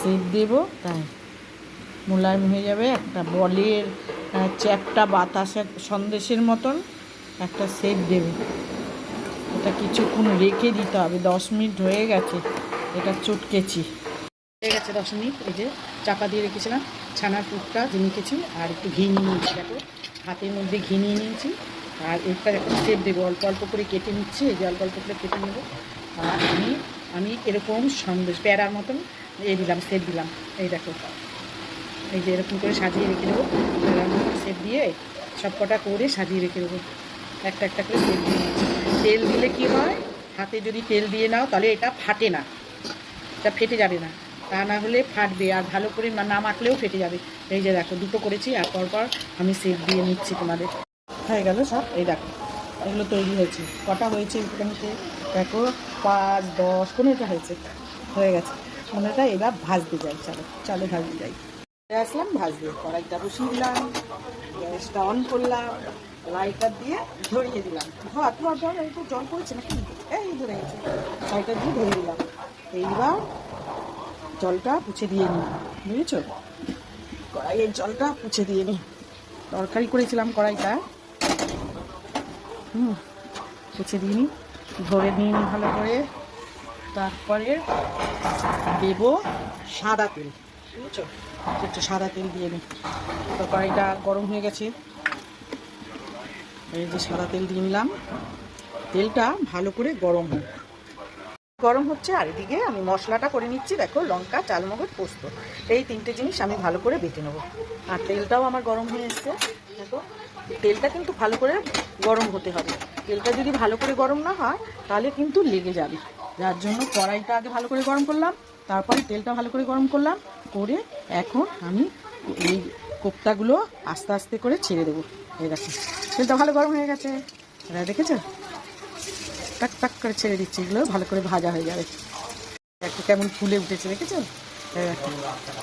Shape দেবো, তাই। মোলায়েম হয়ে যাবে একটা বলের চ্যাপটা বাতাসের সন্দেশের মতন একটা সেপ দেবে। এটা কিছুক্ষণ রেখে দিতে হবে, দশ মিনিট হয়ে গেছে, এটা চটকেছি। হয়ে গেছে দশ মিনিট, এই যে চাপা দিয়ে রেখেছিলাম, ছানার যে মেখেছি আর একটু ঘি নিয়েছি, দেখো, হাতের মধ্যে ঘি নিয়ে নিয়েছি, আর এটা একটা সেপ দেবো, অল্প অল্প করে কেটে নিচ্ছি, এই যে অল্প অল্প করে কেটে নেব। আর আমি আমি এরকম সন্দেশ, প্যারার মতন এ দিলাম সেট দিলাম। এই দেখো। এই যে এরকম করে সাজিয়ে রেখে দেবো। সেট দিয়ে সব কটা করে সাজিয়ে রেখে দেবো। একটা একটা করে সেট দিয়ে তেল দিলে কি হয়? হাতে যদি তেল দিয়ে নাও, তাহলে এটা ফাটে না। এটা ফেটে যাবে না। তা না হলে ফাটবে। আর ভালো করে না মাখলেও ফেটে যাবে। এই যে দেখো, দুটো করেছি আর পর পর আমি সেট দিয়ে নিচ্ছি তোমাদের। হয়ে গেল সব। এই দেখো, এগুলো তৈরি হয়েছে। কটা হয়েছে একটুখানিতে দেখো। পাঁচ, দশ, পনেরোটা হয়েছে। হয়ে গেছে। পনেরোটা এবার ভাজতে যাই, চলো চলো ভাজতে যাই। আসলাম, ভাজতে, কড়াইটা বসিয়ে দিলাম, গ্যাসটা অন করলাম লাইটার দিয়ে ধরিয়ে দিলাম। ধর ধর ধর তো জল পড়েছে নাকি? এই ধরে গেছে। লাইটার দিয়ে ধরিয়ে দিলাম। এইবার জলটা পুছে দিয়ে নিই। বুঝেছ? কড়াইয়ের জলটা পুছে দিয়ে নিই। তরকারি করেছিলাম কড়াইটা। হুম, পুছে দিয়ে নিই। ধরে নিই ভালো করে। তারপরে দেবো সাদা তেল, বুঝেছ? একটু সাদা তেল দিয়ে নিই তো কড়াইটা গরম হয়ে গেছে। এই যে সাদা তেল দিয়ে নিলাম। তেলটা ভালো করে গরম হোক। গরম হচ্ছে আর এদিকে আমি মশলাটা করে নিচ্ছি, দেখো, লঙ্কা, চালমগজ, পোস্ত। এই তিনটে জিনিস আমি ভালো করে বেটে নেব। আর তেলটাও আমার গরম হয়ে এসছে। দেখো, তেলটা কিন্তু ভালো করে গরম হতে হবে। তেলটা যদি ভালো করে গরম না হয়, তাহলে কিন্তু লেগে যাবে। যার জন্য কড়াইটা আগে ভালো করে গরম করলাম, তারপরে তেলটা ভালো করে গরম করলাম, করে এখন আমি এই কোপ্তাগুলো আস্তে আস্তে করে ছেড়ে দেবো। এই দেখো তেলটা ভালো গরম হয়ে গেছে। এরা দেখেছ? টাক টাক করে ছেড়ে দিচ্ছি। এগুলো ভালো করে ভাজা হয়ে যাবে। একটু কেমন ফুলে উঠেছে, দেখেছ।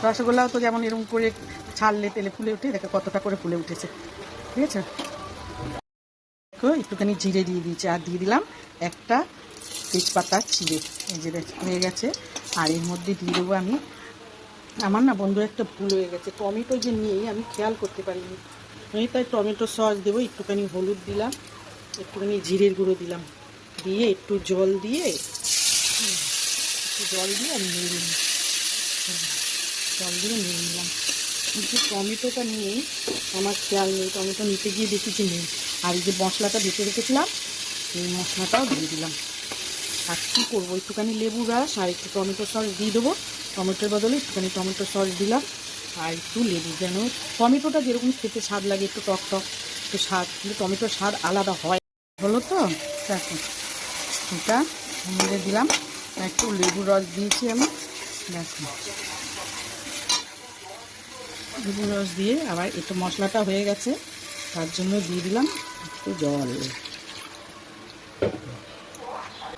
রসগোল্লাও তো যেমন এরকম করে ছাড়লে তেলে ফুলে উঠে দেখো কতটা করে ফুলে উঠেছে। ঠিক আছে? একটুখানি জিরে দিয়ে দিয়েছি। আর দিয়ে দিলাম একটা তেজপাতা চিড়ে এই যে হয়ে গেছে। আর এর মধ্যে দিয়ে দেবো আমি আমার না বন্ধু একটা ভুল হয়ে গেছে। টমেটো যে নিয়েই আমি খেয়াল করতে পারিনি। আমি তাই টমেটো সস দেবো একটুখানি হলুদ দিলাম একটুখানি জিরের গুঁড়ো দিলাম। দিয়ে একটু জল দিয়ে একটু জল দিয়ে আমি নিয়ে নিই। হুম, জল দিয়ে নিয়ে নিলাম। কিন্তু টমেটোটা নিয়ে আমার খেয়াল নেই। টমেটো নিতে গিয়ে দেখেছি নেই। আর এই যে মশলাটা বেটে রেখেছিলাম এই মশলাটাও দিয়ে দিলাম। আর কী করব? একটুখানি লেবু রস আর একটু টমেটো সস দিয়ে দেবো। টমেটোর বদলে একটুখানি টমেটো সস দিলাম আর একটু লেবু যেন টমেটোটা যেরকম খেতে স্বাদ লাগে, একটু টক টক একটু স্বাদ, কিন্তু টমেটোর স্বাদ আলাদা হয়। হলো তো? দেখো, এটা মধ্যে দিলাম, একটু লেবু রস দিয়েছি আমি। দেখো, লেবু রস দিয়ে আবার একটু মশলাটা হয়ে গেছে, তার জন্য দিয়ে দিলাম একটু জল।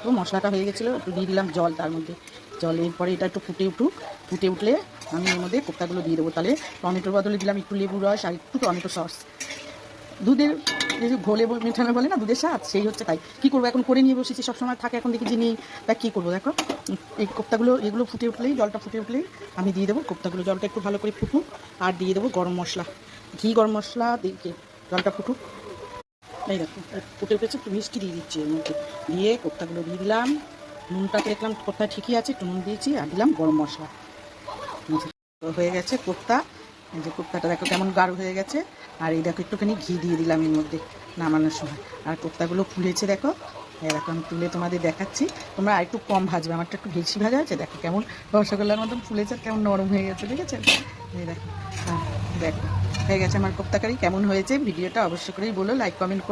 তো মশলাটা হয়ে গেছিল, একটু দিয়ে দিলাম জল তার মধ্যে। জল এরপরে এটা একটু ফুটে উঠুক, ফুটে উঠলে আমি এর মধ্যে কোপ্তাগুলো দিয়ে দেবো। তাহলে টমেটোর বদলে দিলাম একটু লেবু রস আর একটু টমেটো সস। দুধের যে ঘোলে মেঠানো বলে না, দুধের স্বাদ, সেই হচ্ছে তাই। কী করব এখন? করে নিয়ে বসেছি, সবসময় থাকে এখন দেখি নেই। তা কী করব দেখো? এই কোপ্তাগুলো, এগুলো ফুটে উঠলেই, জলটা ফুটে উঠলেই আমি দিয়ে দেবো কোপ্তাগুলো। জলটা একটু ভালো করে ফুটুক আর দিয়ে দেবো গরম মশলা। ঘি, গরম মশলা, দিয়ে জলটা ফুটুক। এই দেখো, ফুটে উঠেছে, একটু মিষ্টি দিয়ে দিচ্ছি এর মধ্যে। দিয়ে কোপ্তাগুলো দিয়ে দিলাম। নুনটা দেখলাম কোথায় ঠিকই আছে, একটু নুন দিয়েছি, আর দিলাম গরম মশলা। হয়ে গেছে কোপ্তা। এই যে কোপ্তাটা দেখো কেমন গাঢ় হয়ে গেছে। আর এই দেখো একটুখানি ঘি দিয়ে দিলাম এর মধ্যে নামানোর সময়। আর কোপ্তাগুলো ফুলেছে দেখো। দেখো আমি তুলে তোমাদের দেখাচ্ছি। তোমরা আর একটু কম ভাজবে, আমারটা একটু বেশি ভাজা আছে। দেখো কেমন রসগোল্লার মতন ফুলেছে কেমন নরম হয়ে গেছে, দেখেছ? এই দেখো হ্যাঁ দেখো। হয়ে গেছে আমার কোপ্তাকারি, কেমন হয়েছে ভিডিওটা অবশ্যই করেই বলো লাইক কমেন্ট করো।